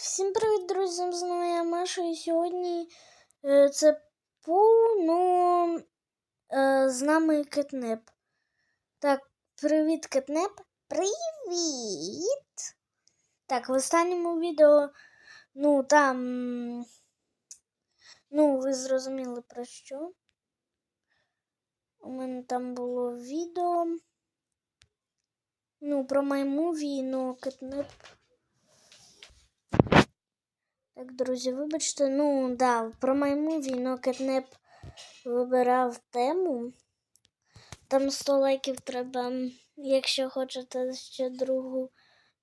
Всім привіт, друзі! З вами я Маша, і сьогодні е, це повно е, з нами кетнеп. Так, привіт, кетнеп. Привіт! Так, в останньому відео, ну там. Ну, ви зрозуміли про що. У мене там було відео. Ну, про маймуві, ну, кетнеп. Так, друзі, вибачте, ну да, про маймуві, но кетнеп вибирав тему. Там 100 лайків треба, якщо хочете ще другу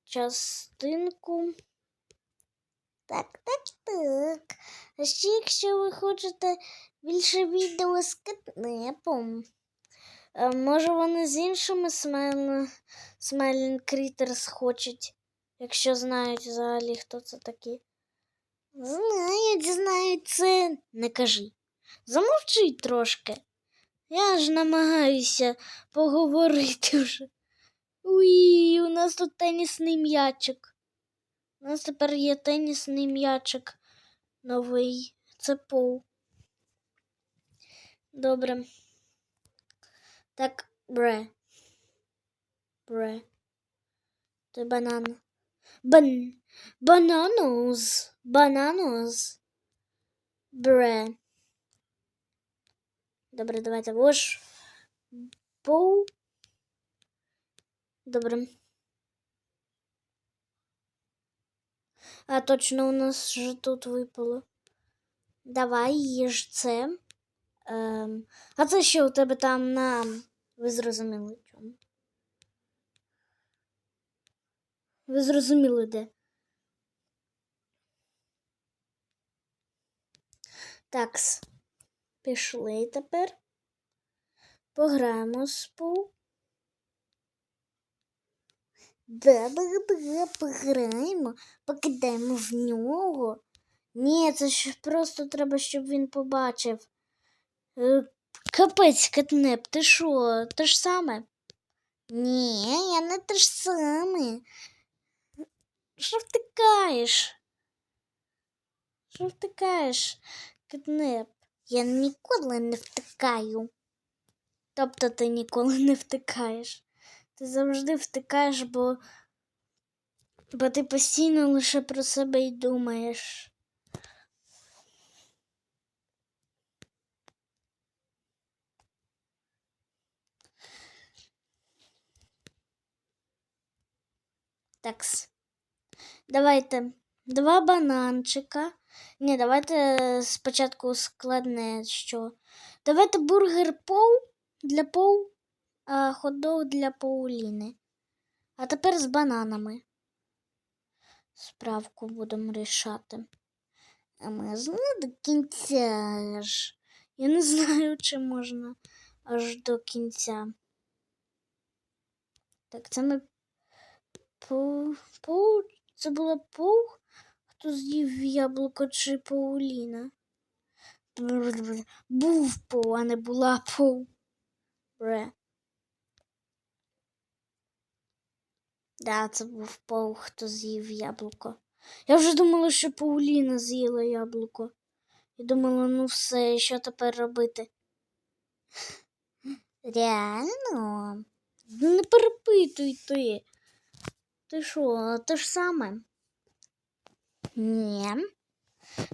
частинку. Так, так, так. А ще якщо ви хочете більше відео з кетнепом. е, Може вони з іншими смайл... Хочуть, якщо знають взагалі, хто це такі. Знають, знають це. Не кажи. Замовчи трошки. Я ж намагаюся поговорити вже. Уї, у нас тут тенісний м'ячик. У нас тепер є тенісний м'ячик новий. Це пол. Добре. Так, бре. Бре. Ти банан. Бан. Bananas. Bananas. Бре. Добре, давайте вож. Пол. Добре. А точно у нас же тут випало. Давай їж це. Ем, а це що у тебе там на. Ви зрозуміли чому? Ви зрозуміли де? Такс. Пішли тепер. Пограємо з пул. Да, пограємо, покидаємо в нього. Ні, це ж просто треба, щоб він побачив. Е, Капець, кетнеп, ти що, те ж саме? Ні, я не те ж саме. Що втикаєш? Що втикаєш, кетнеп? Я ніколи не втикаю. Тобто ти ніколи не втикаєш. Ти завжди втикаєш, бо, бо ти постійно лише про себе й думаєш. Такс. Давайте два бананчика. Ні, давайте спочатку складне що. Давайте бургер пол для пол, а хот-дог для Пауліни. А тепер з бананами. Справку будемо рішати. А можна до кінця ж. Я не знаю, чи можна аж до кінця. Так, це ми Пау... Пау... Це була Пау, хто з'їв яблуко чи Пауліна. Був Пау, а не була Пау. Бре. Да, це був Пау, хто з'їв яблуко. Я вже думала, що Пауліна з'їла яблуко. І думала, ну все, що тепер робити? Реально? Не перепитуй ти. Ти що, те ж саме? Ні.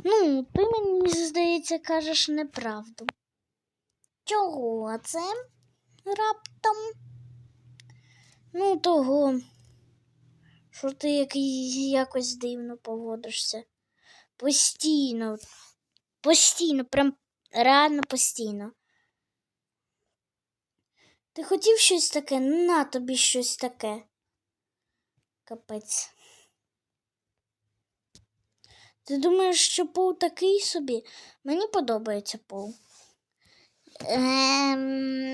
Ну, ти мені, здається, кажеш неправду. Чого це раптом? Ну, того, що ти якось дивно поводишся. Постійно. Постійно, прям реально постійно. Ти хотів щось таке? На тобі щось таке. Капець. Ти думаєш, що Пол такий собі? Мені подобається Пол. Ем,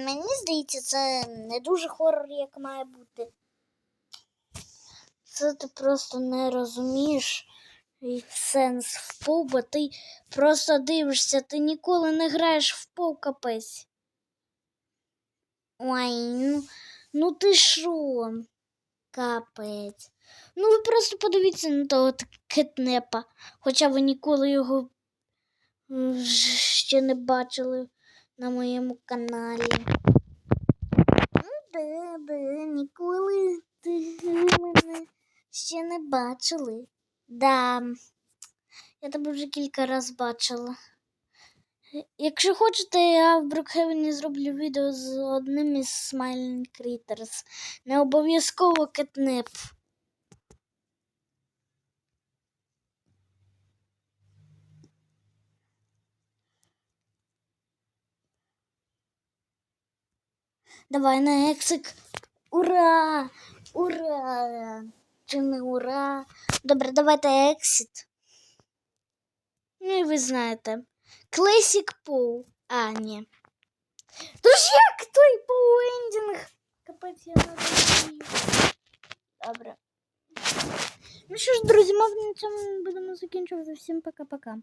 мені здається, це не дуже хорор, як має бути. Це ти просто не розумієш сенс в пол, бо ти просто дивишся, ти ніколи не граєш в пол капець. Ой, ну, ну ти що? Капець. Ну, ви просто подивіться на того кетнепа, хоча ви ніколи його ще не бачили на моєму каналі. Ну, да, ніколи мене ще не бачили. Да. Я тебе вже кілька разів бачила. Якщо хочете, я в Брукхевені зроблю відео з одним із Smiling Critters. Не обов'язково кетнеп. Давай на ексик. Ура! Ура! Чи не ура? Добре, давайте ексит. Ну і ви знаєте. Класік Пол. А, ні. Тож як той поуендінг? Капець, я не розумію. Добре. Ну що ж, друзі, ми на цьому будемо закінчувати. Всім пока-пока.